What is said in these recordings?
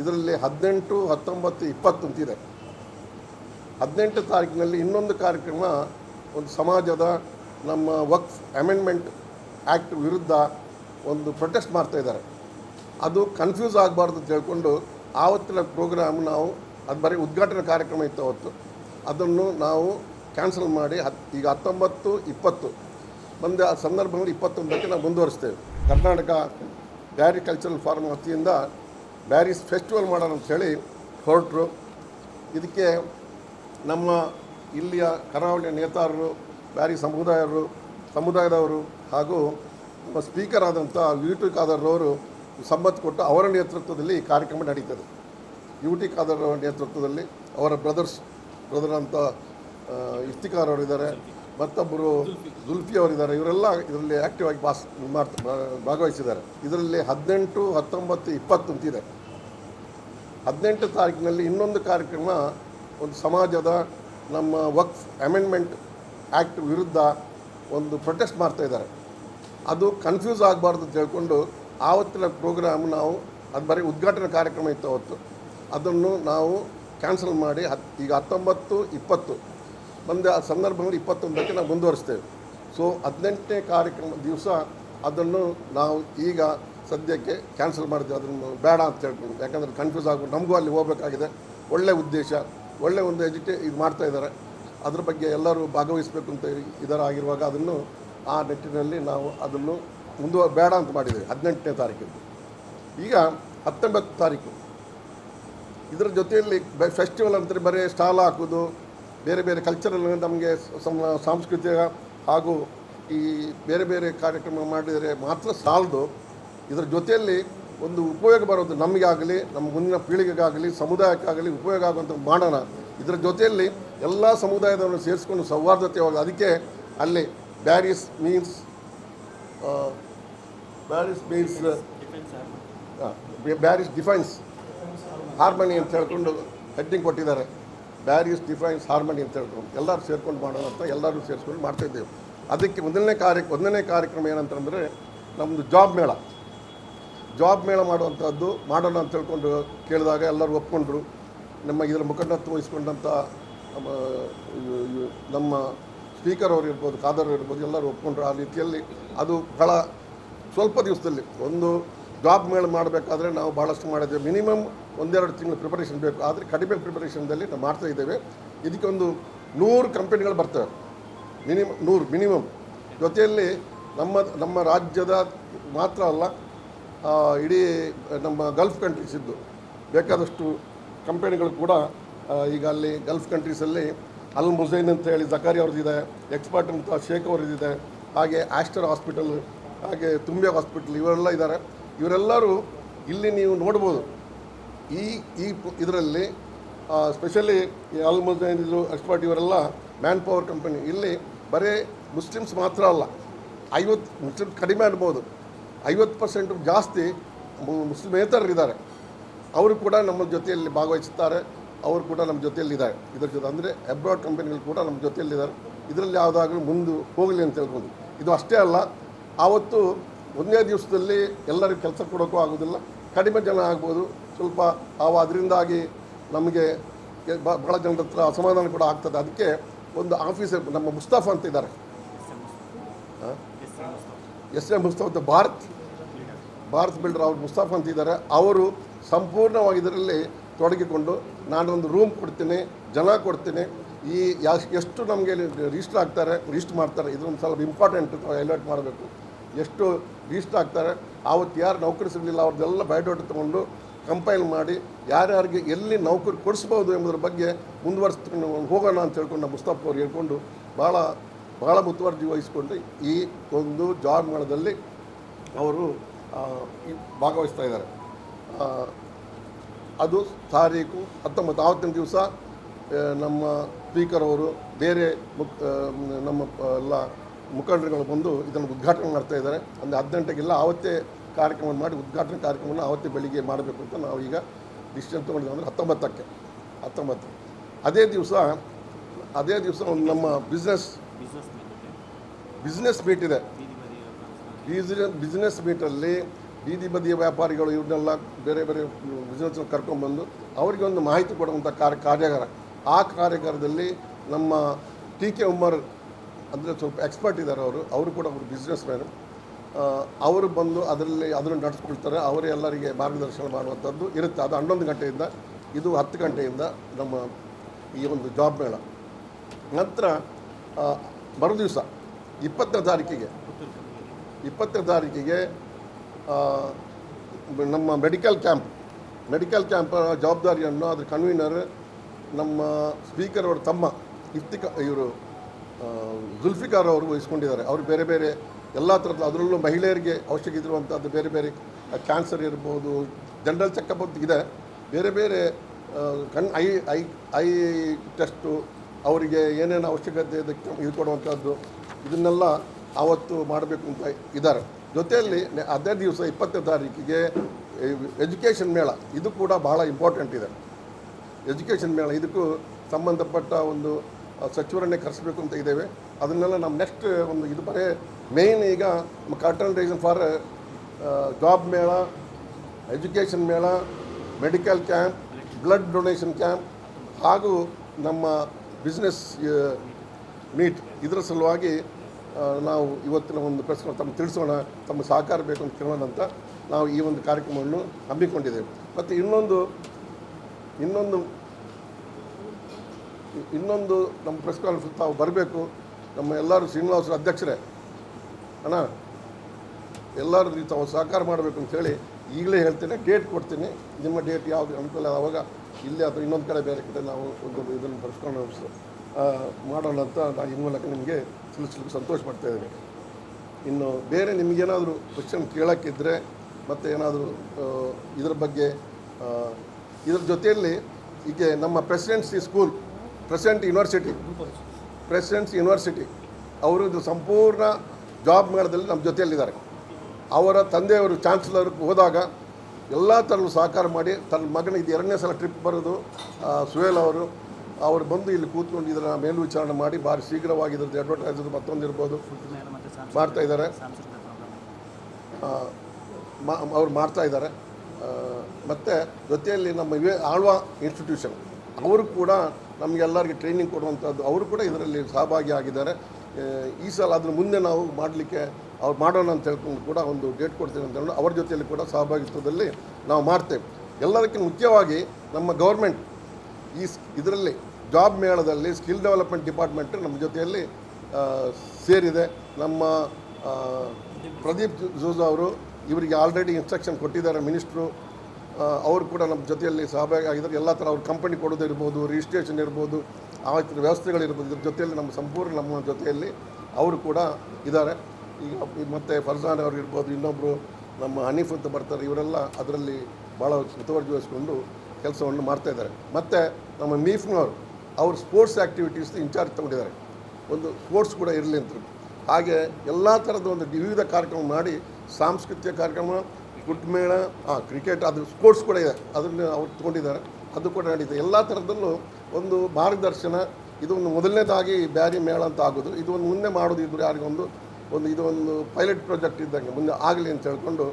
ಇದರಲ್ಲಿ ಹದಿನೆಂಟು, ಹತ್ತೊಂಬತ್ತು ಅಂತಿದೆ ಹದಿನೆಂಟು ತಾರೀಕಿನಲ್ಲಿ ಇನ್ನೊಂದು ಕಾರ್ಯಕ್ರಮ ಒಂದು ಸಮಾಜದ ನಮ್ಮ ವಕ್ಫ್ ಅಮೆಂಡ್ಮೆಂಟ್ ಆ್ಯಕ್ಟ್ ವಿರುದ್ಧ ಒಂದು ಪ್ರೊಟೆಸ್ಟ್ ಮಾಡ್ತಾ ಇದ್ದಾರೆ. ಅದು ಕನ್ಫ್ಯೂಸ್ ಆಗಬಾರ್ದು ಅಂತ ಹೇಳ್ಕೊಂಡು ಆವತ್ತಿನ ಪ್ರೋಗ್ರಾಮ್ ನಾವು, ಅದು ಬರೀ ಉದ್ಘಾಟನಾ ಕಾರ್ಯಕ್ರಮ ಇತ್ತು ಅವತ್ತು. ಅದನ್ನು ನಾವು ಕ್ಯಾನ್ಸಲ್ ಮಾಡಿ ಹತ್, ಈಗ ಹತ್ತೊಂಬತ್ತು, ಇಪ್ಪತ್ತು. ಆ ಸಂದರ್ಭದಲ್ಲಿ ಇಪ್ಪತ್ತೊಂದಕ್ಕೆ ನಾವು ಮುಂದುವರಿಸ್ತೇವೆ. ಕರ್ನಾಟಕ ಡ್ಯಾರಿಕಲ್ಚರಲ್ ಫಾರ್ಮ್ ವತಿಯಿಂದ ಬ್ಯಾರೀಸ್ ಫೆಸ್ಟಿವಲ್ ಮಾಡೋಣ ಅಂತ ಹೇಳಿ ಹೊರಟರು. ಇದಕ್ಕೆ ನಮ್ಮ ಇಲ್ಲಿಯ ಕರಾವಳಿಯ ನೇತಾರರು ಬ್ಯಾರಿ ಸಮುದಾಯರು, ಸಮುದಾಯದವರು ಹಾಗೂ ನಮ್ಮ ಸ್ಪೀಕರ್ ಆದಂಥ ಯು ಟಿ ಖಾದರ್ರವರು ಸಮ್ಮತಿ ಕೊಟ್ಟು ಅವರ ನೇತೃತ್ವದಲ್ಲಿ ಈ ಕಾರ್ಯಕ್ರಮ ನಡೀತದೆ. ಯು ಟಿ ಖಾದರ್ ಅವರ ನೇತೃತ್ವದಲ್ಲಿ ಅವರ ಬ್ರದರ್ಸ್ ಬ್ರದರ್ ಅಂತ ಇಫ್ತಿಕಾರ್ ಅವರಿದ್ದಾರೆ ಮತ್ತೊಬ್ಬರು ಜುಲ್ಫಿ ಅವರಿದ್ದಾರೆ ಇವರೆಲ್ಲ ಇದರಲ್ಲಿ ಆ್ಯಕ್ಟಿವ್ ಆಗಿ ಭಾಗವಹಿಸಿದ್ದಾರೆ. ಇದರಲ್ಲಿ ಹದಿನೆಂಟು, ಹತ್ತೊಂಬತ್ತು, ಇಪ್ಪತ್ತು ಅಂತಿದೆ ಹದಿನೆಂಟು ತಾರೀಕಿನಲ್ಲಿ ಇನ್ನೊಂದು ಕಾರ್ಯಕ್ರಮ ಒಂದು ಸಮಾಜದ ನಮ್ಮ ವಕ್ಫ್ ಅಮೆಂಡ್ಮೆಂಟ್ ಆ್ಯಕ್ಟ್ ವಿರುದ್ಧ ಒಂದು ಪ್ರೊಟೆಸ್ಟ್ ಮಾಡ್ತಾ ಇದ್ದಾರೆ. ಅದು ಕನ್ಫ್ಯೂಸ್ ಆಗಬಾರ್ದು ಅಂತ ಹೇಳ್ಕೊಂಡು ಆವತ್ತಿನ ಪ್ರೋಗ್ರಾಮ್ ನಾವು ಅದು ಬರೀ ಉದ್ಘಾಟನಾ ಕಾರ್ಯಕ್ರಮ ಇತ್ತು ಅವತ್ತು. ಅದನ್ನು ನಾವು ಕ್ಯಾನ್ಸಲ್ ಮಾಡಿ ಹತ್, ಈಗ ಹತ್ತೊಂಬತ್ತು ಇಪ್ಪತ್ತು. ಒಂದು ಆ ಸಂದರ್ಭದಲ್ಲಿ ಇಪ್ಪತ್ತೊಂದಕ್ಕೆ ನಾವು ಮುಂದುವರಿಸ್ತೇವೆ. ಸೊ ಹದಿನೆಂಟನೇ ಕಾರ್ಯಕ್ರಮ ದಿವಸ ಅದನ್ನು ನಾವು ಈಗ ಸದ್ಯಕ್ಕೆ ಕ್ಯಾನ್ಸಲ್ ಮಾಡಿದ್ವಿ ಅದನ್ನು ಬೇಡ ಅಂತ ಹೇಳ್ಕೊಂಡು ಯಾಕಂದರೆ ಕನ್ಫ್ಯೂಸ್ ಆಗ್ಬಿಟ್ಟು ನಮಗೂ ಅಲ್ಲಿ ಹೋಗಬೇಕಾಗಿದೆ. ಒಳ್ಳೆಯ ಉದ್ದೇಶ ಒಳ್ಳೆಯ ಒಂದು ಎಜುಕೇ ಇದು ಮಾಡ್ತಾ ಇದ್ದಾರೆ. ಅದ್ರ ಬಗ್ಗೆ ಎಲ್ಲರೂ ಭಾಗವಹಿಸಬೇಕು ಅಂತ ಇದರ ಆಗಿರುವಾಗ ಅದನ್ನು ಆ ನಿಟ್ಟಿನಲ್ಲಿ ನಾವು ಅದನ್ನು ಮುಂದುವ ಬೇಡ ಅಂತ ಮಾಡಿದ್ದೇವೆ. ಹದಿನೆಂಟನೇ ತಾರೀಕಿಂದ. ಈಗ ಹತ್ತೊಂಬತ್ತು ತಾರೀಕು. ಇದರ ಜೊತೆಯಲ್ಲಿ ಫೆಸ್ಟಿವಲ್ ಅಂತ ಬರೀ ಸ್ಟಾಲ್ ಹಾಕೋದು, ಬೇರೆ ಬೇರೆ ಕಲ್ಚರಲ್ ನಮಗೆ ಸಾಂಸ್ಕೃತಿಕ ಹಾಗೂ ಈ ಬೇರೆ ಬೇರೆ ಕಾರ್ಯಕ್ರಮ ಮಾಡಿದರೆ ಮಾತ್ರ ಸಾಲದು. ಇದರ ಜೊತೆಯಲ್ಲಿ ಒಂದು ಉಪಯೋಗ ಬರೋದು ನಮಗಾಗಲಿ, ನಮ್ಮ ಮುಂದಿನ ಪೀಳಿಗೆಗಾಗಲಿ, ಸಮುದಾಯಕ್ಕಾಗಲಿ ಉಪಯೋಗ ಆಗುವಂಥ ಮಾಡೋಣ. ಇದರ ಜೊತೆಯಲ್ಲಿ ಎಲ್ಲ ಸಮುದಾಯದವರನ್ನು ಸೇರಿಸ್ಕೊಂಡು ಸೌಹಾರ್ದತೆಯಾಗಿ ಅದಕ್ಕೆ ಅಲ್ಲಿ Bearys means Bearys means Bearys defines harmony ಅಂತ ಹೇಳ್ಕೊಂಡು ಹೆಡ್ಡಿಂಗ್ ಕೊಟ್ಟಿದ್ದಾರೆ. ಬ್ಯಾರಿಸ್ ಡಿಫೈನ್ಸ್ ಹಾರ್ಮನಿ ಅಂತ ಹೇಳ್ಕೊಂಡು ಎಲ್ಲರೂ ಸೇರ್ಕೊಂಡು ಮಾಡೋಣ ಅಂತ ಎಲ್ಲರೂ ಸೇರಿಸ್ಕೊಂಡು ಮಾಡ್ತಾಯಿದ್ದೇವೆ ಅದಕ್ಕೆ ಮೊದಲನೇ ಕಾರ್ಯ, ಒಂದನೇ ಕಾರ್ಯಕ್ರಮ ಏನಂತಂದರೆ ನಮ್ಮದು ಜಾಬ್ ಮೇಳ. ಜಾಬ್ ಮೇಳ ಮಾಡುವಂಥದ್ದು ಮಾಡೋಣ ಅಂತ ಹೇಳ್ಕೊಂಡು ಕೇಳಿದಾಗ ಎಲ್ಲರೂ ಒಪ್ಕೊಂಡ್ರು. ನಮ್ಮ ಇದರ ಮುಖಂಡತ್ವ ವಹಿಸ್ಕೊಂಡಂಥ ನಮ್ಮ ಸ್ಪೀಕರ್ ಅವರು ಇರ್ಬೋದು, ಖಾದರ್ ಇರ್ಬೋದು, ಎಲ್ಲರೂ ಒಪ್ಕೊಂಡ್ರು ಆ ರೀತಿಯಲ್ಲಿ. ಅದು ಬಹಳ ಸ್ವಲ್ಪ ದಿವಸದಲ್ಲಿ ಒಂದು ಜಾಬ್ ಮೇಳ ಮಾಡಬೇಕಾದ್ರೆ ನಾವು ಭಾಳಷ್ಟು ಮಾಡಿದ್ದೇವೆ. ಮಿನಿಮಮ್ ಒಂದೆರಡು ತಿಂಗಳು ಪ್ರಿಪರೇಷನ್ ಬೇಕು. ಆದರೆ ಕಡಿಮೆ ಪ್ರಿಪರೇಷನ್ದಲ್ಲಿ ನಾವು ಮಾಡ್ತಾ ಇದ್ದೇವೆ. ಇದಕ್ಕೆ ಒಂದು ನೂರು ಕಂಪನಿಗಳು ಬರ್ತವೆ. ಮಿನಿಮಮ್, ನೂರು, ಮಿನಿಮಮ್. ಜೊತೆಯಲ್ಲಿ ನಮ್ಮ ನಮ್ಮ ರಾಜ್ಯದ ಮಾತ್ರ ಅಲ್ಲ ಇಡೀ, ನಮ್ಮ ಗಲ್ಫ್ ಕಂಟ್ರೀಸ್ ಇದ್ದು. ಬೇಕಾದಷ್ಟು ಕಂಪನಿಗಳು ಕೂಡ ಈಗ ಅಲ್ಲಿ ಗಲ್ಫ್ ಕಂಟ್ರೀಸಲ್ಲಿ ಅಲ್ ಮುಸೈನ್ ಅಂತ ಹೇಳಿ ಜಕಾರಿ ಅವ್ರದ್ದಿದೆ, ಎಕ್ಸ್ಪರ್ಟ್ ಅಂತ ಶೇಖ್ ಅವ್ರದ್ದಿದೆ, ಹಾಗೆ ಆಸ್ಟರ್ ಹಾಸ್ಪಿಟಲ್, ಹಾಗೆ ತುಂಬೆ ಹಾಸ್ಪಿಟಲ್ ಇವರೆಲ್ಲ ಇದ್ದಾರೆ. ಇವರೆಲ್ಲರೂ ಇಲ್ಲಿ ನೀವು ನೋಡ್ಬೋದು. ಈ ಈ ಇದರಲ್ಲಿ ಸ್ಪೆಷಲಿ ಅಲ್ ಮುಸೈನ್ ಇದು ಎಕ್ಸ್ಪರ್ಟ್ ಇವರೆಲ್ಲ ಮ್ಯಾನ್ ಪವರ್ ಕಂಪನಿ ಇಲ್ಲಿ ಬರೀ ಮುಸ್ಲಿಮ್ಸ್ ಮಾತ್ರ ಅಲ್ಲ ಐವತ್ತು ಮುಸ್ಲಿಮ್ಸ್ ಕಡಿಮೆ ಅನ್ಬೋದು. ಐವತ್ತು ಪರ್ಸೆಂಟ್ ಜಾಸ್ತಿ ಮುಸ್ಲಿಮೇತರರಿದ್ದಾರೆ ಅವರು ಕೂಡ ನಮ್ಮ ಜೊತೆಯಲ್ಲಿ ಭಾಗವಹಿಸುತ್ತಾರೆ. ಅವರು ಕೂಡ ನಮ್ಮ ಜೊತೆಯಲ್ಲಿದ್ದಾರೆ. ಇದರ ಜೊತೆ ಅಂದರೆ ಅಬ್ರಾಡ್ ಕಂಪನಿಗಳು ಕೂಡ ನಮ್ಮ ಜೊತೆಯಲ್ಲಿದ್ದಾರೆ. ಇದರಲ್ಲಿ ಯಾವುದಾದ್ರೂ ಮುಂದೆ ಹೋಗಲಿ ಅಂತ ಹೇಳ್ಕೊಂಡು. ಇದು ಅಷ್ಟೇ ಅಲ್ಲ ಆವತ್ತು ಒಂದೇ ದಿವಸದಲ್ಲಿ ಎಲ್ಲರಿಗೂ ಕೆಲಸ ಕೊಡೋಕ್ಕೂ ಆಗೋದಿಲ್ಲ. ಕಡಿಮೆ ಜನ ಆಗ್ಬೋದು. ಸ್ವಲ್ಪ ಅವು ಅದರಿಂದಾಗಿ ನಮಗೆ ಭಾಳ ಜನರ ಹತ್ರ ಅಸಮಾಧಾನ ಕೂಡ ಆಗ್ತದೆ. ಅದಕ್ಕೆ ಒಂದು ಆಫೀಸರ್ ನಮ್ಮ ಮುಸ್ತಾಫ ಅಂತ ಇದ್ದಾರೆ S M Mustaf Bharat Bharat builder ಅವ್ರು ಮುಸ್ತಾಫ್ ಅಂತ ಇದ್ದಾರೆ ಅವರು ಸಂಪೂರ್ಣವಾಗಿ ಇದರಲ್ಲಿ ತೊಡಗಿಕೊಂಡು ನಾನೊಂದು ರೂಮ್ ಕೊಡ್ತೀನಿ, ಜನ ಕೊಡ್ತೀನಿ. ಈ ಎಷ್ಟು ನಮಗೆ ರಿಜಿಸ್ಟರ್ ಆಗ್ತಾರೆ ರಿಜಿಸ್ಟರ್ ಮಾಡ್ತಾರೆ, ಇದೊಂದು ಸ್ವಲ್ಪ ಇಂಪಾರ್ಟೆಂಟ್ ಹೈಲೈಟ್ ಮಾಡಬೇಕು. ಎಷ್ಟು ರಿಜಿಸ್ಟರ್ ಆಗ್ತಾರೆ, ಆವತ್ತು ಯಾರು ನೌಕರಿ ಸಿಗಲಿಲ್ಲ, ಅವ್ರದ್ದೆಲ್ಲ ಬಯೋಡಾಟ ತೊಗೊಂಡು ಕಂಪೈಲ್ ಮಾಡಿ ಯಾರ್ಯಾರಿಗೆ ಎಲ್ಲಿ ನೌಕರಿ ಕೊಡಿಸ್ಬೋದು ಎಂಬುದರ ಬಗ್ಗೆ ಮುಂದುವರಿಸ್ಕೊಂಡು ಹೋಗೋಣ ಅಂತ ಹೇಳ್ಕೊಂಡು ನಮ್ಮ ಮುಸ್ತಾಫ್ ಅವ್ರು ಹೇಳ್ಕೊಂಡು ಭಾಳ ಭಾಳ ಮುತುವರ್ಜಿ ವಹಿಸಿಕೊಂಡು ಈ ಒಂದು ಜಾಬ್ ಮೇಳದಲ್ಲಿ ಅವರು ಭಾಗವಹಿಸ್ತಾ ಇದ್ದಾರೆ. ಅದು ತಾರೀಕು ಹತ್ತೊಂಬತ್ತು, ಆವತ್ತಿನ ದಿವಸ ನಮ್ಮ ಸ್ಪೀಕರ್ ಅವರು ಬೇರೆ ಮುಕ್ ನಮ್ಮ ಎಲ್ಲ ಮುಖಂಡರುಗಳು ಬಂದು ಇದನ್ನು ಉದ್ಘಾಟನೆ ಮಾಡ್ತಾ ಇದ್ದಾರೆ. ಅಂದರೆ ಹದಿನೆಂಟಕ್ಕೆಲ್ಲ ಆವತ್ತೇ ಕಾರ್ಯಕ್ರಮ ಮಾಡಿ, ಉದ್ಘಾಟನೆ ಕಾರ್ಯಕ್ರಮವನ್ನು ಆವತ್ತೇ ಬೆಳಿಗ್ಗೆ ಮಾಡಬೇಕು ಅಂತ ನಾವು ಈಗ ಡಿಸಿಷನ್ ತೊಗೊಂಡಿದ್ದೀವಿ. ಅಂದರೆ ಹತ್ತೊಂಬತ್ತಕ್ಕೆ ಹತ್ತೊಂಬತ್ತು ಅದೇ ದಿವಸ ಅದೇ ದಿವಸ ನಮ್ಮ ಬಿಸ್ನೆಸ್ ಬಿಸ್ನೆಸ್ ಮೀಟ್ ಇದೆ. ಬಿಸ್ನೆಸ್ ಮೀಟಲ್ಲಿ ಬೀದಿ ಬದಿಯ ವ್ಯಾಪಾರಿಗಳು ಇವ್ರನ್ನೆಲ್ಲ ಬೇರೆ ಬೇರೆ ಬಿಸ್ನೆಸ್ ಕರ್ಕೊಂಡ್ಬಂದು ಅವರಿಗೆ ಒಂದು ಮಾಹಿತಿ ಕೊಡುವಂಥ ಕಾರ್ಯ, ಕಾರ್ಯಾಗಾರ. ಆ ಕಾರ್ಯಾಗಾರದಲ್ಲಿ ನಮ್ಮ ಟಿ ಕೆ ಉಮ್ಮರ್ ಅಂದರೆ ಸ್ವಲ್ಪ ಎಕ್ಸ್ಪರ್ಟ್ ಇದ್ದಾರೆ ಅವರು. ಅವರು ಕೂಡ ಅವರು ಬಿಸ್ನೆಸ್ ಮ್ಯಾನು ಅವರು ಬಂದು ಅದರಲ್ಲಿ ಅದನ್ನು ನಡೆಸ್ಕೊಳ್ತಾರೆ. ಅವರೇ ಎಲ್ಲರಿಗೆ ಮಾರ್ಗದರ್ಶನ ಮಾಡುವಂಥದ್ದು ಇರುತ್ತೆ. ಅದು ಹನ್ನೊಂದು ಗಂಟೆಯಿಂದ ಇದು ಹತ್ತು ಗಂಟೆಯಿಂದ ನಮ್ಮ ಈ ಒಂದು ಜಾಬ್ ಮೇಳ. ನಂತರ ಮರುದಿವಸ. ಇಪ್ಪತ್ತನೇ ತಾರೀಕಿಗೆ. ಇಪ್ಪತ್ತನೇ ತಾರೀಕಿಗೆ ನಮ್ಮ ಮೆಡಿಕಲ್ ಕ್ಯಾಂಪ್ ಮೆಡಿಕಲ್ ಕ್ಯಾಂಪ್ ಜವಾಬ್ದಾರಿಯನ್ನು ಅದರ ಕನ್ವೀನರ್ ನಮ್ಮ ಸ್ಪೀಕರ್ ಅವರ ತಮ್ಮ ಇಫ್ತಿಕ ಇವರು ಜುಲ್ಫಿಕಾರ್ ಅವರು ವಹಿಸ್ಕೊಂಡಿದ್ದಾರೆ. ಅವರು ಬೇರೆ ಬೇರೆ ಎಲ್ಲ ಥರದ ಅದರಲ್ಲೂ ಮಹಿಳೆಯರಿಗೆ ಅವಶ್ಯಕ ಇರುವಂಥದ್ದು ಬೇರೆ ಬೇರೆ ಕ್ಯಾನ್ಸರ್ ಇರ್ಬೋದು ಜನರಲ್ ಚೆಕಪ್ ಇದೆ. ಬೇರೆ ಬೇರೆ ಕಣ್, ಐ ಐ ಐ ಟೆಸ್ಟು ಅವರಿಗೆ ಏನೇನು ಅವಶ್ಯಕತೆ ಇದಕ್ಕೆ ಇದು ಕೊಡುವಂಥದ್ದು ಇದನ್ನೆಲ್ಲ ಆವತ್ತು ಮಾಡಬೇಕು ಅಂತ ಇದ್ದಾರೆ. ಜೊತೆಯಲ್ಲಿ ಅದೇ ದಿವಸ ಇಪ್ಪತ್ತನೇ ತಾರೀಕಿಗೆ ಎಜುಕೇಷನ್ ಮೇಳ, ಇದು ಕೂಡ ಬಹಳ ಇಂಪಾರ್ಟೆಂಟ್ ಇದೆ. ಎಜುಕೇಷನ್ ಮೇಳ, ಇದಕ್ಕೂ ಸಂಬಂಧಪಟ್ಟ ಒಂದು ಸಚಿವರನ್ನೇ ಕರೆಸಬೇಕು ಅಂತ ಇದ್ದೇವೆ. ಅದನ್ನೆಲ್ಲ ನಮ್ಮ ನೆಕ್ಸ್ಟ್ ಒಂದು ಇದು ಬರೇ ಮೇಯ್ನ್ ಈಗ ಕಾಟನ್ ರೀಸನ್ ಫಾರ್ ಜಾಬ್ ಮೇಳ ಎಜುಕೇಷನ್ ಮೇಳ medical camp blood donation camp ಹಾಗೂ ನಮ್ಮ ಬಿಸ್ನೆಸ್ ಮೀಟ್ ಇದರ ಸಲುವಾಗಿ ನಾವು ಇವತ್ತಿನ ಒಂದು ಪ್ರಶ್ನೆ ತಮ್ಮ ತಿಳಿಸೋಣ ತಮ್ಮ ಸಹಕಾರ ಬೇಕು ಅಂತ ಕೇಳೋಣ ಅಂತ ನಾವು ಈ ಒಂದು ಕಾರ್ಯಕ್ರಮವನ್ನು ಹಮ್ಮಿಕೊಂಡಿದ್ದೇವೆ. ಮತ್ತು ಇನ್ನೊಂದು ಇನ್ನೊಂದು ಇನ್ನೊಂದು ನಮ್ಮ ಪ್ರೆಸ್ ಕಾನ್ಫರೆನ್ಸ್ ತಾವು ಬರಬೇಕು. ನಮ್ಮ ಎಲ್ಲರೂ ಶ್ರೀನಿವಾಸರ ಅಧ್ಯಕ್ಷರೇ. ಅಣ್ಣ, ಎಲ್ಲರೂ ತಾವು ಸಹಕಾರ ಮಾಡಬೇಕು ಅಂತೇಳಿ ಈಗಲೇ ಹೇಳ್ತೇನೆ ಡೇಟ್ ಕೊಡ್ತೀನಿ. ನಿಮ್ಮ ಡೇಟ್ ಯಾವುದು ಅನುಕೂಲ ಆವಾಗ ಇಲ್ಲೇ ಅಥವಾ ಇನ್ನೊಂದು ಕಡೆ ಬೇರೆ ಕಡೆ ನಾವು ಒಂದು ಇದನ್ನು ಪ್ರೆಸ್ ಮಾಡೋಣ ಅಂತ ನಾನು ಈ ಮೂಲಕ ನಿಮಗೆ ತಿಳಿಸ್ಲಿಕ್ಕೆ ಸಂತೋಷ ಪಡ್ತಾ ಇದ್ದೀನಿ. ಇನ್ನು ಬೇರೆ ನಿಮಗೇನಾದರೂ ಕ್ವಶನ್ ಕೇಳೋಕ್ಕಿದ್ದರೆ ಮತ್ತು ಏನಾದರೂ ಇದರ ಬಗ್ಗೆ ಇದ್ರ ಜೊತೆಯಲ್ಲಿ ಈಗ ನಮ್ಮ presidency school president university presidency university ಅವರು ಇದು ಸಂಪೂರ್ಣ ಜಾಬ್ ಮೇಳದಲ್ಲಿ ನಮ್ಮ ಜೊತೆಯಲ್ಲಿದ್ದಾರೆ. ಅವರ ತಂದೆಯವರು ಚಾನ್ಸಲರ್ ಹೋದಾಗ ಎಲ್ಲ ಥರಲ್ಲೂ ಸಹಕಾರ ಮಾಡಿ, ತನ್ನ ಮಗನಿಗೆ ಇದು ಎರಡನೇ ಸಲ ಟ್ರಿಪ್ ಬರೋದು ಸುಹೇಲ್ ಅವರು ಅವರು ಬಂದು ಇಲ್ಲಿ ಕೂತ್ಕೊಂಡು ಇದರ ಮೇಲ್ವಿಚಾರಣೆ ಮಾಡಿ ಭಾರಿ ಶೀಘ್ರವಾಗಿ ಇದ್ರದ್ದು ಅಡ್ವರ್ಟೈಸ್ ಮತ್ತೊಂದು ಇರ್ಬೋದು. ಮಾಡ್ತಾ ಇದ್ದಾರೆ. ಅವ್ರು ಮಾಡ್ತಾ ಇದ್ದಾರೆ. ಮತ್ತು ಜೊತೆಯಲ್ಲಿ ನಮ್ಮ ಇವೇ ಆಳ್ವಾ ಇನ್ಸ್ಟಿಟ್ಯೂಷನ್ ಅವರು ಕೂಡ ನಮಗೆಲ್ಲರಿಗೆ ಟ್ರೈನಿಂಗ್ ಕೊಡುವಂಥದ್ದು, ಅವರು ಕೂಡ ಇದರಲ್ಲಿ ಸಹಭಾಗಿ ಆಗಿದ್ದಾರೆ. ಈ ಸಲ ಅದ್ರ ಮುಂದೆ ನಾವು ಮಾಡಲಿಕ್ಕೆ ಅವ್ರು ಮಾಡೋಣ ಅಂತ ಹೇಳ್ಕೊಂಡು ಕೂಡ ಒಂದು ಡೇಟ್ ಕೊಡ್ತೀವಿ ಅಂತ ಹೇಳಿ ಅವ್ರ ಜೊತೆಯಲ್ಲಿ ಕೂಡ ಸಹಭಾಗಿತ್ವದಲ್ಲಿ ನಾವು ಮಾಡ್ತೇವೆ. ಎಲ್ಲದಕ್ಕಿಂತ ಮುಖ್ಯವಾಗಿ ನಮ್ಮ ಗೌರ್ಮೆಂಟ್ ಈ ಇದರಲ್ಲಿ ಜಾಬ್ ಮೇಳದಲ್ಲಿ ಸ್ಕಿಲ್ ಡೆವಲಪ್ಮೆಂಟ್ ಡಿಪಾರ್ಟ್ಮೆಂಟ್ ನಮ್ಮ ಜೊತೆಯಲ್ಲಿ ಸೇರಿದೆ. ನಮ್ಮ ಪ್ರದೀಪ್ ಜೂಜಾ ಅವರು ಇವರಿಗೆ ಆಲ್ರೆಡಿ ಇನ್ಸ್ಟ್ರಕ್ಷನ್ ಕೊಟ್ಟಿದ್ದಾರೆ ಮಿನಿಸ್ಟ್ರು ಅವರು ಕೂಡ ನಮ್ಮ ಜೊತೆಯಲ್ಲಿ ಸಹಭಾಗಿ ಆಗಿದ್ದಾರೆ ಎಲ್ಲ ಥರ ಅವ್ರ ಕಂಪನಿ ಕೊಡೋದಿರ್ಬೋದು ರಿಜಿಸ್ಟ್ರೇಷನ್ ಇರ್ಬೋದು ಆ ಥರ ವ್ಯವಸ್ಥೆಗಳಿರ್ಬೋದು ಇದ್ರ ಜೊತೆಯಲ್ಲಿ ನಮ್ಮ ಸಂಪೂರ್ಣ ನಮ್ಮ ಜೊತೆಯಲ್ಲಿ ಅವರು ಕೂಡ ಇದ್ದಾರೆ. ಈಗ ಮತ್ತು ಫರ್ಜಾನ್ ಅವರು ಇರ್ಬೋದು ಇನ್ನೊಬ್ಬರು ನಮ್ಮ ಹನೀಫ್ ಅಂತ ಬರ್ತಾರೆ, ಇವರೆಲ್ಲ ಅದರಲ್ಲಿ ಭಾಳ ಮುತುವರ್ಜಿ ವಹಿಸ್ಕೊಂಡು ಕೆಲಸವನ್ನು ಮಾಡ್ತಾಯಿದ್ದಾರೆ ಮತ್ತು ನಮ್ಮ ಮೀಫ್ನವರು ಅವ್ರು ಸ್ಪೋರ್ಟ್ಸ್ ಆ್ಯಕ್ಟಿವಿಟೀಸ್ ಇನ್ಚಾರ್ಜ್ ತಗೊಂಡಿದ್ದಾರೆ. ಒಂದು ಸ್ಪೋರ್ಟ್ಸ್ ಕೂಡ ಇರಲಿ ಅಂತ ಹಾಗೆ ಎಲ್ಲ ಥರದ ಒಂದು ವಿವಿಧ ಕಾರ್ಯಕ್ರಮ ಮಾಡಿ, ಸಾಂಸ್ಕೃತಿಕ ಕಾರ್ಯಕ್ರಮ ಫುಡ್ ಮೇಳ ಹಾಂ ಕ್ರಿಕೆಟ್ ಅದು ಸ್ಪೋರ್ಟ್ಸ್ ಕೂಡ ಇದೆ. ಅದನ್ನು ಅವ್ರು ತೊಗೊಂಡಿದ್ದಾರೆ. ಅದು ಕೂಡ ನಡೀತದೆ. ಎಲ್ಲ ಥರದಲ್ಲೂ ಒಂದು ಮಾರ್ಗದರ್ಶನ ಇದೊಂದು ಮೊದಲನೇದಾಗಿ ಬ್ಯಾರಿ ಮೇಳ ಅಂತ ಆಗೋದು. ಇದು ಒಂದು ಮುಂದೆ ಮಾಡೋದು ಇದ್ರೆ ಯಾರಿಗೊಂದು ಒಂದು ಇದು ಒಂದು ಪೈಲಟ್ ಪ್ರಾಜೆಕ್ಟ್ ಇದ್ದಂಗೆ ಮುಂದೆ ಆಗಲಿ ಅಂತ ಹೇಳ್ಕೊಂಡು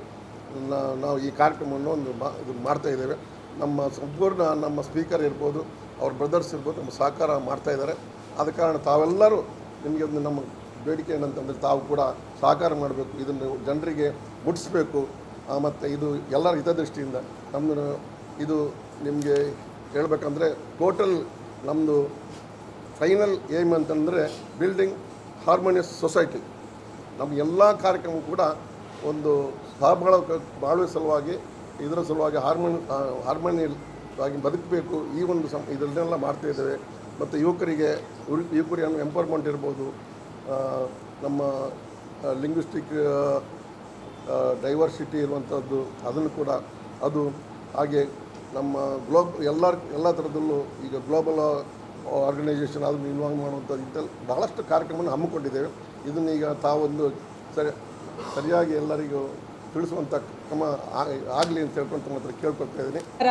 ನಾವು ಈ ಕಾರ್ಯಕ್ರಮವನ್ನು ಒಂದು ಮಾ, ಇದು ಮಾಡ್ತಾ ಇದ್ದೇವೆ. ನಮ್ಮ ಸಂಪೂರ್ಣ ನಮ್ಮ ಸ್ಪೀಕರ್ ಇರ್ಬೋದು ಅವ್ರ ಬ್ರದರ್ಸ್ ಇರ್ಬೋದು ನಮ್ಮ ಸಹಕಾರ ಮಾಡ್ತಾ ಇದ್ದಾರೆ. ಆದ ಕಾರಣ ತಾವೆಲ್ಲರೂ ನಿಮಗೆ ಒಂದು ನಮ್ಮ ಬೇಡಿಕೆ ಏನಂತಂದರೆ ತಾವು ಕೂಡ ಸಹಕಾರ ಮಾಡಬೇಕು, ಇದನ್ನು ಜನರಿಗೆ ಮುಟ್ಟಿಸ್ಬೇಕು. ಮತ್ತು ಇದು ಎಲ್ಲರ ಹಿತದೃಷ್ಟಿಯಿಂದ ನಮ್ಮದು ಇದು ನಿಮಗೆ ಹೇಳ್ಬೇಕಂದ್ರೆ ಟೋಟಲ್ ನಮ್ಮದು ಫೈನಲ್ ಏಮ್ ಅಂತಂದರೆ ಬಿಲ್ಡಿಂಗ್ ಹಾರ್ಮೋನಿಯಸ್ ಸೊಸೈಟಿ ನಮ್ಮ ಎಲ್ಲ ಕಾರ್ಯಕ್ರಮ ಕೂಡ ಒಂದು ಸಹಬಾಳ ಬಾಳುವ ಸಲುವಾಗಿ, ಇದರ ಸಲುವಾಗಿ ಹಾರ್ಮೋನ್ ಹಾರ್ಮೋನಿಯಲ್ ಆಗಿ ಬದುಕಬೇಕು ಈ ಒಂದು ಸಂ ಇದನ್ನೆಲ್ಲ ಮಾಡ್ತಾ ಇದ್ದೇವೆ. ಮತ್ತು ಯುವಕರಿಗೆ ಯುವ- ಯುವಕರಿಗೆ ಎಂಪವರ್ಮೆಂಟ್ ಇರ್ಬೋದು. ನಮ್ಮ ಲಿಂಗ್ವಿಸ್ಟಿಕ್ ಡೈವರ್ಸಿಟಿ ಇರುವಂಥದ್ದು ಅದನ್ನು ಕೂಡ ಅದು ಹಾಗೆ ನಮ್ಮ ಗ್ಲೋಬ್ ಎಲ್ಲ ಎಲ್ಲ ಥರದಲ್ಲೂ ಈಗ ಗ್ಲೋಬಲ್ ಆರ್ಗನೈಸೇಷನ್ ಅದನ್ನು ಇನ್ವಾಲ್ವ್ ಮಾಡುವಂಥದ್ದು ಇದೆಲ್ಲ ಬಹಳಷ್ಟು ಕಾರ್ಯಕ್ರಮವನ್ನು ಹಮ್ಮಿಕೊಂಡಿದ್ದೇವೆ. ಇದನ್ನು ಈಗ ತಾವೊಂದು ಸರಿ, ಸರಿಯಾಗಿ ಎಲ್ಲರಿಗೂ ತಿಳಿಸುವಂಥ ಕ್ರಮ ಆಗಲಿ ಅಂತ ಹೇಳ್ಕೊಂಡು ಮಾತ್ರ ಕೇಳ್ಕೊಳ್ತಾ ಇದ್ದೀನಿ.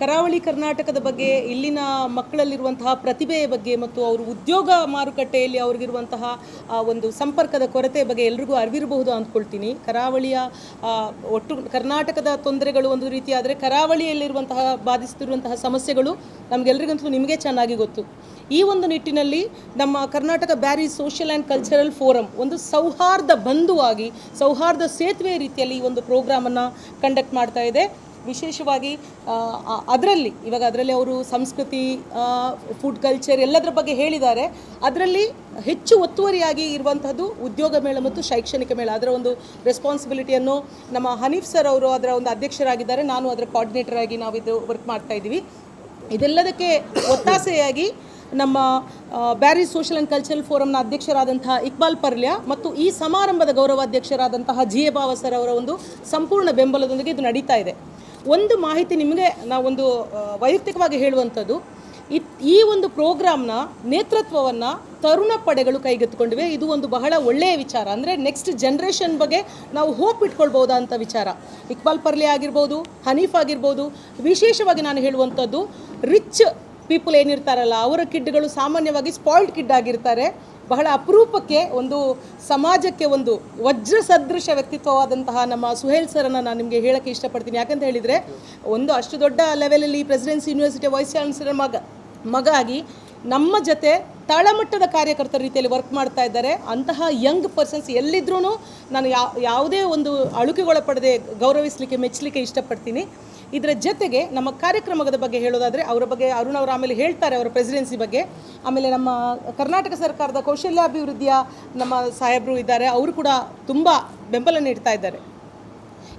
ಕರಾವಳಿ ಕರ್ನಾಟಕದ ಬಗ್ಗೆ, ಇಲ್ಲಿನ ಮಕ್ಕಳಲ್ಲಿರುವಂತಹ ಪ್ರತಿಭೆಯ ಬಗ್ಗೆ ಮತ್ತು ಅವರು ಉದ್ಯೋಗ ಮಾರುಕಟ್ಟೆಯಲ್ಲಿ ಅವ್ರಿಗಿರುವಂತಹ ಒಂದು ಸಂಪರ್ಕದ ಕೊರತೆ ಬಗ್ಗೆ ಎಲ್ರಿಗೂ ಅರಿವಿರಬಹುದು ಅಂದ್ಕೊಳ್ತೀನಿ. ಕರಾವಳಿಯ ಒಟ್ಟು ಕರ್ನಾಟಕದ ತೊಂದರೆಗಳು ಒಂದು ರೀತಿ ಆದರೆ, ಕರಾವಳಿಯಲ್ಲಿರುವಂತಹ, ಬಾಧಿಸುತ್ತಿರುವಂತಹ ಸಮಸ್ಯೆಗಳು ನಮಗೆಲ್ಲರಿಗಂತೂ ನಿಮಗೆ ಚೆನ್ನಾಗಿ ಗೊತ್ತು. ಈ ಒಂದು ನಿಟ್ಟಿನಲ್ಲಿ ನಮ್ಮ Karnataka Beary social and cultural forum ಒಂದು ಸೌಹಾರ್ದ ಬಂಧುವಾಗಿ, ಸೌಹಾರ್ದ ಸೇತುವೆ ರೀತಿಯಲ್ಲಿ ಈ ಒಂದು ಪ್ರೋಗ್ರಾಮನ್ನು ಕಂಡಕ್ಟ್ ಮಾಡ್ತಾ ಇದೆ. ವಿಶೇಷವಾಗಿ ಅದರಲ್ಲಿ, ಇವಾಗ ಅದರಲ್ಲಿ ಅವರು ಸಂಸ್ಕೃತಿ ಫುಡ್ ಕಲ್ಚರ್ ಎಲ್ಲದರ ಬಗ್ಗೆ ಹೇಳಿದ್ದಾರೆ. ಅದರಲ್ಲಿ ಹೆಚ್ಚು ಒತ್ತುವರಿಯಾಗಿ ಇರುವಂತಹದ್ದು ಉದ್ಯೋಗ ಮೇಳ ಮತ್ತು ಶೈಕ್ಷಣಿಕ ಮೇಳ. ಅದರ ಒಂದು ರೆಸ್ಪಾನ್ಸಿಬಿಲಿಟಿಯನ್ನು ನಮ್ಮ ಹನೀಫ್ ಸರ್ ಅವರು ಅದರ ಒಂದು ಅಧ್ಯಕ್ಷರಾಗಿದ್ದಾರೆ. ನಾನು ಅದರ ಕೋರ್ಡಿನೇಟರ್ ಆಗಿ ನಾವು ಇದು ವರ್ಕ್ ಮಾಡ್ತಾ ಇದ್ದೀವಿ. ಇದೆಲ್ಲದಕ್ಕೆ ಒತ್ತಾಸೆಯಾಗಿ ನಮ್ಮ ಬ್ಯಾರಿ ಸೋಷಲ್ ಆ್ಯಂಡ್ ಕಲ್ಚರಲ್ ಫೋರಮ್ನ ಅಧ್ಯಕ್ಷರಾದಂತಹ ಇಕ್ಬಾಲ್ ಪರ್ಲ್ಯ ಮತ್ತು ಈ ಸಮಾರಂಭದ ಗೌರವಾಧ್ಯಕ್ಷರಾದಂತಹ ಜಿ ಎ ಬಾವ ಸರ್ ಅವರ ಒಂದು ಸಂಪೂರ್ಣ ಬೆಂಬಲದೊಂದಿಗೆ ಇದು ನಡೀತಾ ಇದೆ. ಒಂದು ಮಾಹಿತಿ ನಿಮಗೆ ನಾವೊಂದು ವೈಯಕ್ತಿಕವಾಗಿ ಹೇಳುವಂಥದ್ದು. ಈ ಒಂದು ಪ್ರೋಗ್ರಾಮ್ನ ನೇತೃತ್ವವನ್ನು ತರುಣ ಪಡೆಗಳು ಕೈಗೆತ್ತಿಕೊಂಡಿವೆ. ಇದು ಒಂದು ಬಹಳ ಒಳ್ಳೆಯ ವಿಚಾರ. ಅಂದರೆ ನೆಕ್ಸ್ಟ್ ಜನ್ರೇಷನ್ ಬಗ್ಗೆ ನಾವು ಹೋಪ್ ಇಟ್ಕೊಳ್ಬೋದಾ ಅಂತ ವಿಚಾರ. ಇಕ್ಬಾಲ್ ಪರ್ಲೆ ಆಗಿರ್ಬೋದು, ಹನೀಫ್ ಆಗಿರ್ಬೋದು, ವಿಶೇಷವಾಗಿ ನಾನು ಹೇಳುವಂಥದ್ದು ರಿಚ್ ಪೀಪಲ್ ಏನಿರ್ತಾರಲ್ಲ, ಅವರ ಕಿಡ್ಗಳು ಸಾಮಾನ್ಯವಾಗಿ ಸ್ಪಾಯ್ಲ್ಡ್ ಕಿಡ್ ಆಗಿರ್ತಾರೆ. ಬಹಳ ಅಪರೂಪಕ್ಕೆ ಒಂದು ಸಮಾಜಕ್ಕೆ ಒಂದು ವಜ್ರ ಸದೃಶ ವ್ಯಕ್ತಿತ್ವವಾದಂತಹ ನಮ್ಮ ಸುಹೇಲ್ ಸರನ್ನು ನಾನು ನಿಮಗೆ ಹೇಳಕ್ಕೆ ಇಷ್ಟಪಡ್ತೀನಿ. ಯಾಕಂತ ಹೇಳಿದರೆ ಒಂದು ಅಷ್ಟು ದೊಡ್ಡ ಲೆವೆಲಲ್ಲಿ ಪ್ರೆಸಿಡೆನ್ಸಿ ಯೂನಿವರ್ಸಿಟಿ ವೈಸ್ ಚಾನ್ಸಲರ್ ಮಗ ಮಗ ಆಗಿ ನಮ್ಮ ಜೊತೆ ತಳಮಟ್ಟದ ಕಾರ್ಯಕರ್ತರ ರೀತಿಯಲ್ಲಿ ವರ್ಕ್ ಮಾಡ್ತಾ ಇದ್ದಾರೆ. ಅಂತಹ ಯಂಗ್ ಪರ್ಸನ್ಸ್ ಎಲ್ಲಿದ್ರೂ ನಾನು ಯಾವುದೇ ಒಂದು ಅಳುಕೆಗೊಳಪಡದೆ ಗೌರವಿಸಲಿಕ್ಕೆ ಮೆಚ್ಚಲಿಕ್ಕೆ ಇಷ್ಟಪಡ್ತೀನಿ. ಇದರ ಜೊತೆಗೆ ನಮ್ಮ ಕಾರ್ಯಕ್ರಮದ ಬಗ್ಗೆ ಹೇಳೋದಾದರೆ ಅವರ ಬಗ್ಗೆ ಅರುಣ್ ಅವರು ಆಮೇಲೆ ಹೇಳ್ತಾರೆ ಅವರ ಪ್ರೆಸಿಡೆನ್ಸಿ ಬಗ್ಗೆ. ಆಮೇಲೆ ನಮ್ಮ ಕರ್ನಾಟಕ ಸರ್ಕಾರದ ಕೌಶಲ್ಯಾಭಿವೃದ್ಧಿಯ ನಮ್ಮ ಸಾಹೇಬರು ಇದ್ದಾರೆ, ಅವರು ಕೂಡ ತುಂಬ ಬೆಂಬಲ ನೀಡ್ತಾ ಇದ್ದಾರೆ.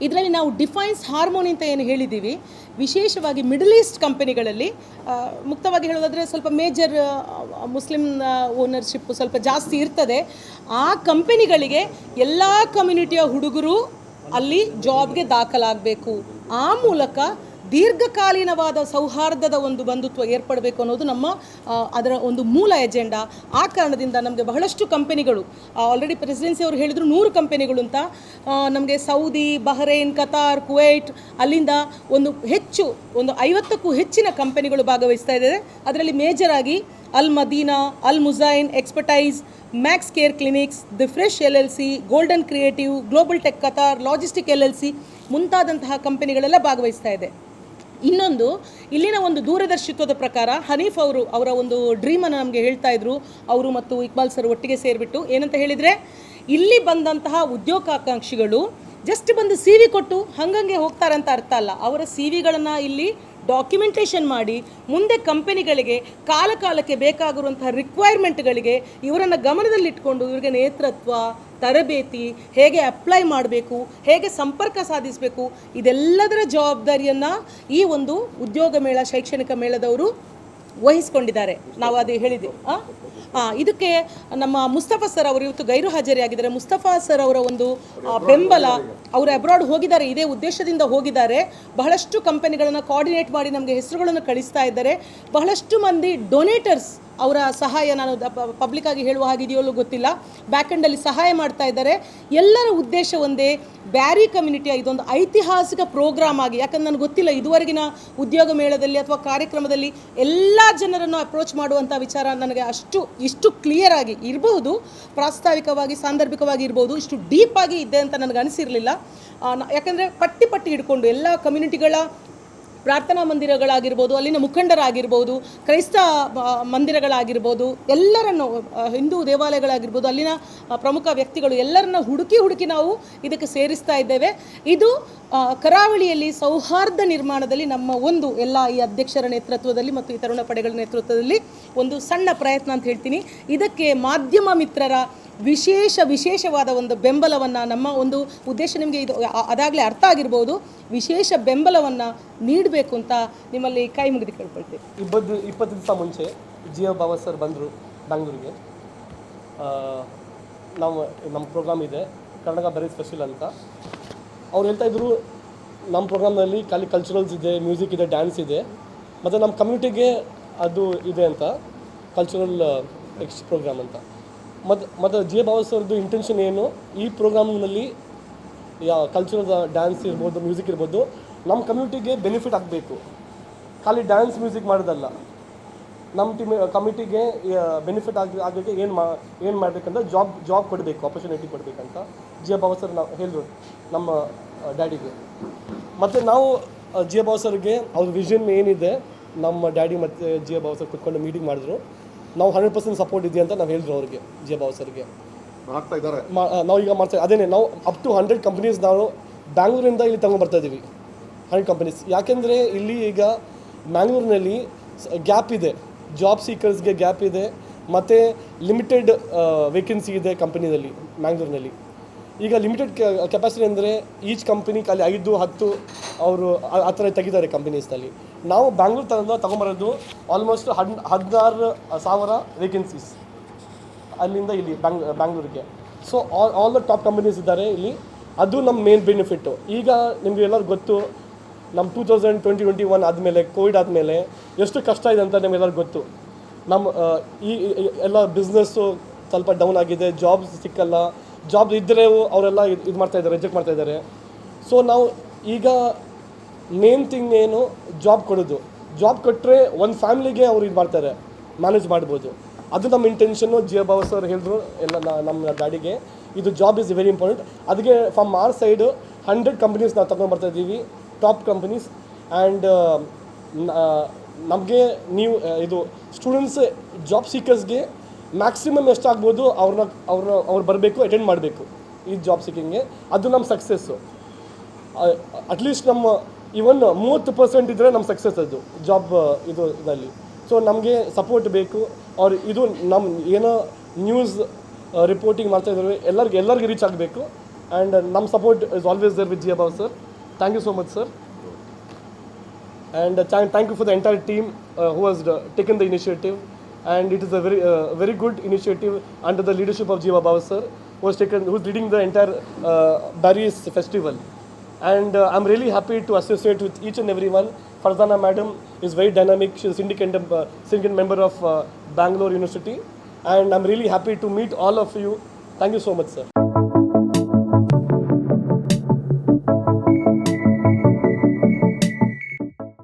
ಇದರಲ್ಲಿ ನಾವು ಡಿಫೈನ್ಸ್ ಹಾರ್ಮೋನಿ ಅಂತ ಏನು ಹೇಳಿದ್ದೀವಿ ವಿಶೇಷವಾಗಿ ಮಿಡಲ್ ಈಸ್ಟ್ ಕಂಪನಿಗಳಲ್ಲಿ ಮುಕ್ತವಾಗಿ ಹೇಳೋದಾದರೆ ಸ್ವಲ್ಪ ಮೇಜರ್ ಮುಸ್ಲಿಂ ಓನರ್ಶಿಪ್ ಸ್ವಲ್ಪ ಜಾಸ್ತಿ ಇರ್ತದೆ. ಆ ಕಂಪನಿಗಳಿಗೆ ಎಲ್ಲ ಕಮ್ಯುನಿಟಿಯ ಹುಡುಗರು ಅಲ್ಲಿ ಜಾಬ್ಗೆ ದಾಖಲಾಗಬೇಕು. ಆ ಮೂಲಕ ದೀರ್ಘಕಾಲೀನವಾದ ಸೌಹಾರ್ದದ ಒಂದು ಬಂಧುತ್ವ ಏರ್ಪಡಬೇಕು ಅನ್ನೋದು ನಮ್ಮ ಅದರ ಒಂದು ಮೂಲ ಎಜೆಂಡಾ. ಆ ಕಾರಣದಿಂದ ನಮಗೆ ಬಹಳಷ್ಟು ಕಂಪೆನಿಗಳು ಆಲ್ರೆಡಿ ಪ್ರೆಸಿಡೆನ್ಸಿ ಅವರು ಹೇಳಿದರು ನೂರು ಕಂಪೆನಿಗಳು ಅಂತ ನಮಗೆ ಸೌದಿ, ಬಹ್ರೈನ್, ಕತಾರ್, ಕುವೈಟ್ ಅಲ್ಲಿಂದ ಒಂದು ಹೆಚ್ಚು, ಒಂದು ಐವತ್ತಕ್ಕೂ ಹೆಚ್ಚಿನ ಕಂಪೆನಿಗಳು ಭಾಗವಹಿಸ್ತಾ ಇದ್ದಾರೆ. ಅದರಲ್ಲಿ ಮೇಜರ್ ಆಗಿ Al Madina Al Mujain expertise, Max Care clinics, the fresh L L C, golden creative, global tech Qatar, logistic L L C ಮುಂತಾದಂತಹ ಕಂಪನಿಗಳೆಲ್ಲ ಭಾಗವಹಿಸ್ತಾ ಇದೆ. ಇನ್ನೊಂದು, ಇಲ್ಲಿನ ಒಂದು ದೂರದರ್ಶಿತ್ವದ ಪ್ರಕಾರ ಹನೀಫ್ ಅವರು ಅವರ ಒಂದು ಡ್ರೀಮನ್ನು ನಮಗೆ ಹೇಳ್ತಾ ಇದ್ರು. ಅವರು ಮತ್ತು ಇಕ್ಬಾಲ್ ಸರ್ ಒಟ್ಟಿಗೆ ಸೇರಿಬಿಟ್ಟು ಏನಂತ ಹೇಳಿದರೆ, ಇಲ್ಲಿ ಬಂದಂತಹ ಉದ್ಯೋಗಾಕಾಂಕ್ಷಿಗಳು ಜಸ್ಟ್ ಬಂದು ಸಿ ವಿ ಕೊಟ್ಟು ಹಂಗಂಗೆ ಹೋಗ್ತಾರಂತ ಅರ್ಥ ಅಲ್ಲ. ಅವರ ಸಿ ವಿಗಳನ್ನು ಇಲ್ಲಿ ಡಾಕ್ಯುಮೆಂಟೇಷನ್ ಮಾಡಿ ಮುಂದೆ ಕಂಪನಿಗಳಿಗೆ ಕಾಲ ಕಾಲಕ್ಕೆ ಬೇಕಾಗಿರುವಂತಹ ರಿಕ್ವೈರ್ಮೆಂಟ್ಗಳಿಗೆ ಇವರನ್ನು ಗಮನದಲ್ಲಿಟ್ಕೊಂಡು ಇವರಿಗೆ ನೇತೃತ್ವ, ತರಬೇತಿ, ಹೇಗೆ ಅಪ್ಲೈ ಮಾಡಬೇಕು, ಹೇಗೆ ಸಂಪರ್ಕ ಸಾಧಿಸಬೇಕು, ಇದೆಲ್ಲದರ ಜವಾಬ್ದಾರಿಯನ್ನು ಈ ಒಂದು ಉದ್ಯೋಗ ಮೇಳ, ಶೈಕ್ಷಣಿಕ ಮೇಳದವರು ವಹಿಸ್ಕೊಂಡಿದ್ದಾರೆ. ನಾವು ಅದು ಹೇಳಿದ್ವಿ. ಇದಕ್ಕೆ ನಮ್ಮ ಮುಸ್ತಫಾ ಸರ್ ಅವರು ಇವತ್ತು ಗೈರು ಹಾಜರಿಯಾಗಿದ್ದಾರೆ. ಮುಸ್ತಫಾ ಸರ್ ಅವರ ಒಂದು ಬೆಂಬಲ ಅವರು ಅಬ್ರಾಡ್ ಹೋಗಿದ್ದಾರೆ. ಇದೇ ಉದ್ದೇಶದಿಂದ ಹೋಗಿದ್ದಾರೆ. ಬಹಳಷ್ಟು ಕಂಪನಿಗಳನ್ನು ಕೋಆರ್ಡಿನೇಟ್ ಮಾಡಿ ನಮಗೆ ಹೆಸರುಗಳನ್ನು ಕಳಿಸ್ತಾ ಇದ್ದಾರೆ. ಬಹಳಷ್ಟು ಮಂದಿ ಡೊನೇಟರ್ಸ್ ಅವರ ಸಹಾಯ ನಾನು ಪಬ್ಲಿಕ್ ಆಗಿ ಹೇಳುವ ಹಾಗಿದೆಯೋ ಗೊತ್ತಿಲ್ಲ. ಬ್ಯಾಕ್ ಎಂಡಲ್ಲಿ ಸಹಾಯ ಮಾಡ್ತಾ ಇದ್ದಾರೆ. ಎಲ್ಲರ ಉದ್ದೇಶ ಒಂದೇ, ಬ್ಯಾರಿ ಕಮ್ಯುನಿಟಿ ಇದೊಂದು ಐತಿಹಾಸಿಕ ಪ್ರೋಗ್ರಾಮ್ ಆಗಿ, ಯಾಕಂದ್ರೆ ನನಗೆ ಗೊತ್ತಿಲ್ಲ ಇದುವರೆಗಿನ ಉದ್ಯೋಗ ಮೇಳದಲ್ಲಿ ಅಥವಾ ಕಾರ್ಯಕ್ರಮದಲ್ಲಿ ಎಲ್ಲ ಜನರನ್ನು ಅಪ್ರೋಚ್ ಮಾಡುವಂಥ ವಿಚಾರ ನನಗೆ ಅಷ್ಟು, ಇಷ್ಟು ಕ್ಲಿಯರ್ ಆಗಿ ಇರಬಹುದು. ಪ್ರಾಸ್ತಾವಿಕವಾಗಿ, ಸಾಂದರ್ಭಿಕವಾಗಿ ಇರ್ಬೋದು ಇಷ್ಟು ಡೀಪ್ ಆಗಿ ಇದೆ ಅಂತ ನನಗೆ ಅನಿಸಿರಲಿಲ್ಲ. ಯಾಕಂದರೆ ಪಟ್ಟಿ ಪಟ್ಟಿ ಹಿಡ್ಕೊಂಡು ಎಲ್ಲ ಕಮ್ಯುನಿಟಿಗಳ ಪ್ರಾರ್ಥನಾ ಮಂದಿರಗಳಾಗಿರ್ಬೋದು, ಅಲ್ಲಿನ ಮುಖಂಡರಾಗಿರ್ಬೋದು, ಕ್ರೈಸ್ತ ಮಂದಿರಗಳಾಗಿರ್ಬೋದು, ಎಲ್ಲರನ್ನು ಹಿಂದೂ ದೇವಾಲಯಗಳಾಗಿರ್ಬೋದು, ಅಲ್ಲಿನ ಪ್ರಮುಖ ವ್ಯಕ್ತಿಗಳು ಎಲ್ಲರನ್ನ ಹುಡುಕಿ ಹುಡುಕಿ ನಾವು ಇದಕ್ಕೆ ಸೇರಿಸ್ತಾ ಇದ್ದೇವೆ. ಇದು ಕರಾವಳಿಯಲ್ಲಿ ಸೌಹಾರ್ದ ನಿರ್ಮಾಣದಲ್ಲಿ ನಮ್ಮ ಒಂದು ಎಲ್ಲ ಈ ಅಧ್ಯಕ್ಷರ ನೇತೃತ್ವದಲ್ಲಿ ಮತ್ತು ಈ ತರುಣ ಪಡೆಗಳ ನೇತೃತ್ವದಲ್ಲಿ ಒಂದು ಸಣ್ಣ ಪ್ರಯತ್ನ ಅಂತ ಹೇಳ್ತೀನಿ. ಇದಕ್ಕೆ ಮಾಧ್ಯಮ ಮಿತ್ರರ ವಿಶೇಷ ವಿಶೇಷವಾದ ಒಂದು ಬೆಂಬಲವನ್ನು ನಮ್ಮ ಒಂದು ಉದ್ದೇಶ ನಿಮಗೆ ಇದು ಅದಾಗಲೇ ಅರ್ಥ ಆಗಿರ್ಬೋದು. ವಿಶೇಷ ಬೆಂಬಲವನ್ನು ನೀಡಬೇಕು ಅಂತ ನಿಮ್ಮಲ್ಲಿ ಕೈ ಮುಗಿದು ಕೇಳ್ಕೊಳ್ತೀವಿ ಇಪ್ಪತ್ತು ಇಪ್ಪತ್ತು ದಿವಸ ಮುಂಚೆ ಜಿಯೋ ಬಾಬಾ ಸರ್ ಬಂದರು ಬೆಂಗಳೂರಿಗೆ ನಾವು, ನಮ್ಮ ಪ್ರೋಗ್ರಾಮ್ ಇದೆ. ಕನ್ನಡ ಬರೀ ಸ್ಪೆಷಲ್ ಅಂತ. ಅವ್ರು ಹೇಳ್ತಾ ಇದ್ರು ನಮ್ಮ ಪ್ರೋಗ್ರಾಮ್ನಲ್ಲಿ ಖಾಲಿ ಕಲ್ಚರಲ್ಸ್ ಇದೆ ಮ್ಯೂಸಿಕ್ ಇದೆ ಡ್ಯಾನ್ಸ್ ಇದೆ. ಮತ್ತು ನಮ್ಮ ಕಮ್ಯುನಿಟಿಗೆ ಅದು ಇದೆ ಅಂತ ಕಲ್ಚರಲ್ ಎಕ್ಸ್ ಪ್ರೋಗ್ರಾಮ್ ಅಂತ. ಮತ್ತು ಮತ್ತು ಜಿ ಬಾಬಾ ಸರ್ದು ಇಂಟೆನ್ಷನ್ ಏನು? ಈ ಪ್ರೋಗ್ರಾಮ್ನಲ್ಲಿ ಯಾ ಕಲ್ಚರಲ್ ಡ್ಯಾನ್ಸ್ ಇರ್ಬೋದು ಮ್ಯೂಸಿಕ್ ಇರ್ಬೋದು ನಮ್ಮ ಕಮ್ಯುನಿಟಿಗೆ ಬೆನಿಫಿಟ್ ಆಗಬೇಕು. ಖಾಲಿ ಡ್ಯಾನ್ಸ್ ಮ್ಯೂಸಿಕ್ ಮಾಡೋದಲ್ಲ. ನಮ್ಮ ಟೀಮ್ ಕಮಿಟಿಗೆ ಬೆನಿಫಿಟ್ ಆಗಿ ಆಗೋಕ್ಕೆ ಏನು ಮಾ ಏನು ಮಾಡಬೇಕಂದ್ರೆ ಜಾಬ್ ಜಾಬ್ ಕೊಡಬೇಕು ಆಪರ್ಚುನಿಟಿ ಕೊಡಬೇಕಂತ. ಜಿ ಎ ಬಾಬಾ ಸರ್ ನಾವು ಹೇಳಿದ್ರು ನಮ್ಮ ಡ್ಯಾಡಿಗೆ ಮತ್ತು ನಾವು ಜಿ ಬಾಬಾ ಸರ್ಗೆ ಅವ್ರ ವಿಷನ್ ಏನಿದೆ ನಮ್ಮ ಡ್ಯಾಡಿ ಮತ್ತು ಜಿ ಬಾಬಾ ಸರ್ ಕುತ್ಕೊಂಡು ಮೀಟಿಂಗ್ ಮಾಡಿದ್ರು. ನಾವು ಹಂಡ್ರೆಡ್ ಪರ್ಸೆಂಟ್ ಸಪೋರ್ಟ್ ಇದೆ ಅಂತ ನಾವು ಹೇಳಿದ್ರು ಅವ್ರಿಗೆ ಜಿ ಬಾಬಾ ಸರ್ಗೆ ಮಾಡ್ತಾ ಇದ್ದಾರೆ. ಮಾ ನಾವು ಈಗ ಮಾಡ್ತಾ ಅದೇ ನಾವು ಅಪ್ ಟು ಹಂಡ್ರೆಡ್ ಕಂಪ್ನೀಸ್ ನಾವು ಬ್ಯಾಂಗ್ಳೂರಿಂದ ಇಲ್ಲಿ ತಗೊಂಡ್ಬರ್ತಾ ಇದ್ದೀವಿ ಹಂಡ್ರೆಡ್ ಕಂಪ್ನೀಸ್ ಯಾಕೆಂದರೆ ಇಲ್ಲಿ ಈಗ ಮ್ಯಾಂಗ್ಳೂರಿನಲ್ಲಿ ಗ್ಯಾಪ್ ಇದೆ. ಜಾಬ್ ಸೀಕರ್ಸ್ಗೆ ಗ್ಯಾಪ್ ಇದೆ, ಮತ್ತು ಲಿಮಿಟೆಡ್ ವೇಕೆನ್ಸಿ ಇದೆ ಕಂಪನಿದಲ್ಲಿ ಮ್ಯಾಂಗ್ಳೂರಿನಲ್ಲಿ ಈಗ ಲಿಮಿಟೆಡ್ ಕೆಪಾಸಿಟಿ ಅಂದರೆ ಈಚ್ ಕಂಪನಿ ಖಾಲಿ ಐದು, ಹತ್ತು ಅವರು ಆ- ಥರ ತೆಗಿದ್ದಾರೆ ಕಂಪನೀಸ್ನಲ್ಲಿ ನಾವು ಬ್ಯಾಂಗ್ಳೂರ್ ತಂದ ತೊಗೊಂಬರೋದು ಆಲ್ಮೋಸ್ಟ್ ಹನ್ ಹದಿನಾರು ಸಾವಿರ ವೇಕೆನ್ಸೀಸ್ ಅಲ್ಲಿಂದ ಇಲ್ಲಿ ಬ್ಯಾಂಗ್ ಬ್ಯಾಂಗ್ಳೂರಿಗೆ so all all the top companies ಇದ್ದಾರೆ ಇಲ್ಲಿ. ಅದು ನಮ್ಮ ಮೇನ್ ಬೆನಿಫಿಟ್ಟು ಈಗ ನಿಮಗೆ ಎಲ್ಲರಿಗೂ ಗೊತ್ತು ನಮ್ಮ two thousand twenty twenty one ಆದಮೇಲೆ ಕೋವಿಡ್ ಆದಮೇಲೆ ಎಷ್ಟು ಕಷ್ಟ ಇದೆ ಅಂತ ನಿಮ್ಗೆಲ್ಲರಿಗೂ ಗೊತ್ತು. ನಮ್ಮ ಈ ಎಲ್ಲ ಬಿಸ್ನೆಸ್ಸು ಸ್ವಲ್ಪ ಡೌನ್ ಆಗಿದೆ ಜಾಬ್ಸ್ ಸಿಕ್ಕಲ್ಲ ಜಾಬ್ ಇದ್ದರೆ ಅವರೆಲ್ಲ ಇದು ಮಾಡ್ತಾ ಇದ್ದಾರೆ ರಿಜೆಕ್ಟ್ ಮಾಡ್ತಾ ಇದ್ದಾರೆ. ಸೊ ನಾವು ಈಗ ಮೇನ್ ಥಿಂಗ್ ಏನು ಜಾಬ್ ಕೊಡೋದು. ಜಾಬ್ ಕೊಟ್ಟರೆ ಒಂದು ಫ್ಯಾಮ್ಲಿಗೆ ಅವ್ರು ಇದು ಮಾಡ್ತಾರೆ ಮ್ಯಾನೇಜ್ ಮಾಡ್ಬೋದು. ಅದು ನಮ್ಮ ಇಂಟೆನ್ಷನ್ನು ಜಿ ಬಾಬಾ ಸರ್ ಹೇಳಿದ್ರು, ಎಲ್ಲ ನಮ್ಮ ಗಾಡಿಗೆ ಇದು ಜಾಬ್ ಇಸ್ ವೆರಿ ಇಂಪಾರ್ಟೆಂಟ್ ಅದಕ್ಕೆ from our side hundred companies ನಾವು ತಗೊಂಡು ಬರ್ತಾ ಇದ್ದೀವಿ. ಟಾಪ್ ಕಂಪನೀಸ್ ಆ್ಯಂಡ್ ನಮಗೆ ನೀವು ಆ, ಇದು ಸ್ಟೂಡೆಂಟ್ಸ್ ಜಾಬ್ ಸೀಕರ್ಸ್ಗೆ ಮ್ಯಾಕ್ಸಿಮಮ್ ಎಷ್ಟಾಗ್ಬೋದು ಅವ್ರನ್ನ ಅವ್ರನ್ನ ಅವ್ರು ಬರಬೇಕು ಅಟೆಂಡ್ ಮಾಡಬೇಕು ಈ ಜಾಬ್ ಸೀಕಿಂಗ್ಗೆ ಅದು ನಮ್ಮ ಸಕ್ಸಸ್ಸು ಅಟ್ಲೀಸ್ಟ್ ನಮ್ಮ ಇವನ್ ಮೂವತ್ತು ಪರ್ಸೆಂಟ್ ಇದ್ದರೆ ನಮ್ಮ ಸಕ್ಸಸ್ ಅದು ಜಾಬ್ ಇದು ಇದರಲ್ಲಿ. ಸೊ ನಮಗೆ ಸಪೋರ್ಟ್ ಬೇಕು. ಅವ್ರು ಇದು ನಮ್ಮ ಏನೋ ನ್ಯೂಸ್ ರಿಪೋರ್ಟಿಂಗ್ ಮಾಡ್ತಾ ಇದ್ದಾರೆ. ಎಲ್ಲರಿಗೂ ಎಲ್ಲರಿಗೆ ರೀಚ್ ಆಗಬೇಕು. ಆ್ಯಂಡ್ ನಮ್ಮ support is always there with G A Bava sir thank you so much, sir. And uh, thank you for the entire team uh, who has uh, taken the initiative. And it is a very, very good initiative under the leadership of Jiva Baba, sir, who has taken, who's leading the entire uh, Barry's festival. And I'm really happy to associate with each and everyone. Farzana madam is very dynamic. She's a syndicate, syndicate member of Bangalore University. And I'm really happy to meet all of you. Thank you so much, sir.